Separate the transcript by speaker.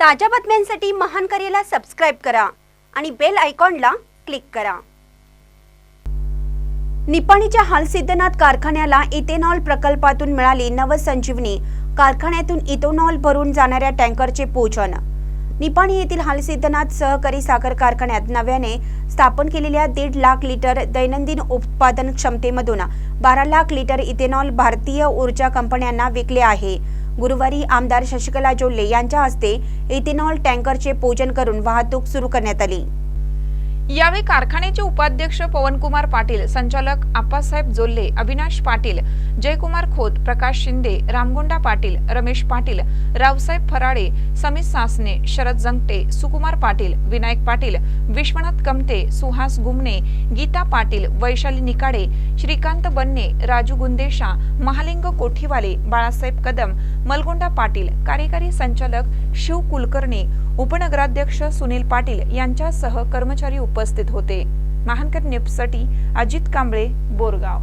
Speaker 1: ताज्या बातम्यांसाठी महान करेला सबस्क्राईब करा आणि बेल आयकॉनला क्लिक करा. निपाणीच्या हालसिद्धनाथ कारखान्याला इथेनॉल प्रकल्पातून मिळाली नवसंजीवनी. कारखान्यातून इथेनॉल भरून जाणाऱ्या टँकरचे पोचन निपाणी येथील हालसिद्धनाथ सहकारी साखर कारखान्यात नव्याने स्थापन केलेल्या दीड लाख लिटर दैनंदिन उत्पादन क्षमतेमधून बारा लाख लिटर इथेनॉल भारतीय ऊर्जा कंपन्यांना विकले आहे. गुरुवारी आमदार शशिकला जोल्ले यांच्या हस्ते इथेनॉल टँकरचे पूजन करून वाहतूक सुरू करण्यात आली.
Speaker 2: यावेळी कारखान्याचे उपाध्यक्ष पवनकुमार पाटील संचालक आप्पासाहेब जोल्ले अविनाश पाटील जयकुमार खोत प्रकाश शिंदे रामगोंडा पाटील रमेश पाटील रावसाहेब फराडे समित सासने शरद जंगटे सुकुमार पाटील विनायक पाटील विश्वनाथ कमते सुहास गुमणे गीता पाटील वैशाली निकाडे श्रीकांत बन्ने राजू गुंदेशा महालिंग कोठीवाले बाळासाहेब कदम मलगोंडा पाटील कार्यकारी संचालक शिव कुलकर्णी उपनगराध्यक्ष सुनील पाटील यांच्यासह कर्मचारी उपस्थित होते. महानकर न्यूजसाठी अजित कांबळे बोरगाव.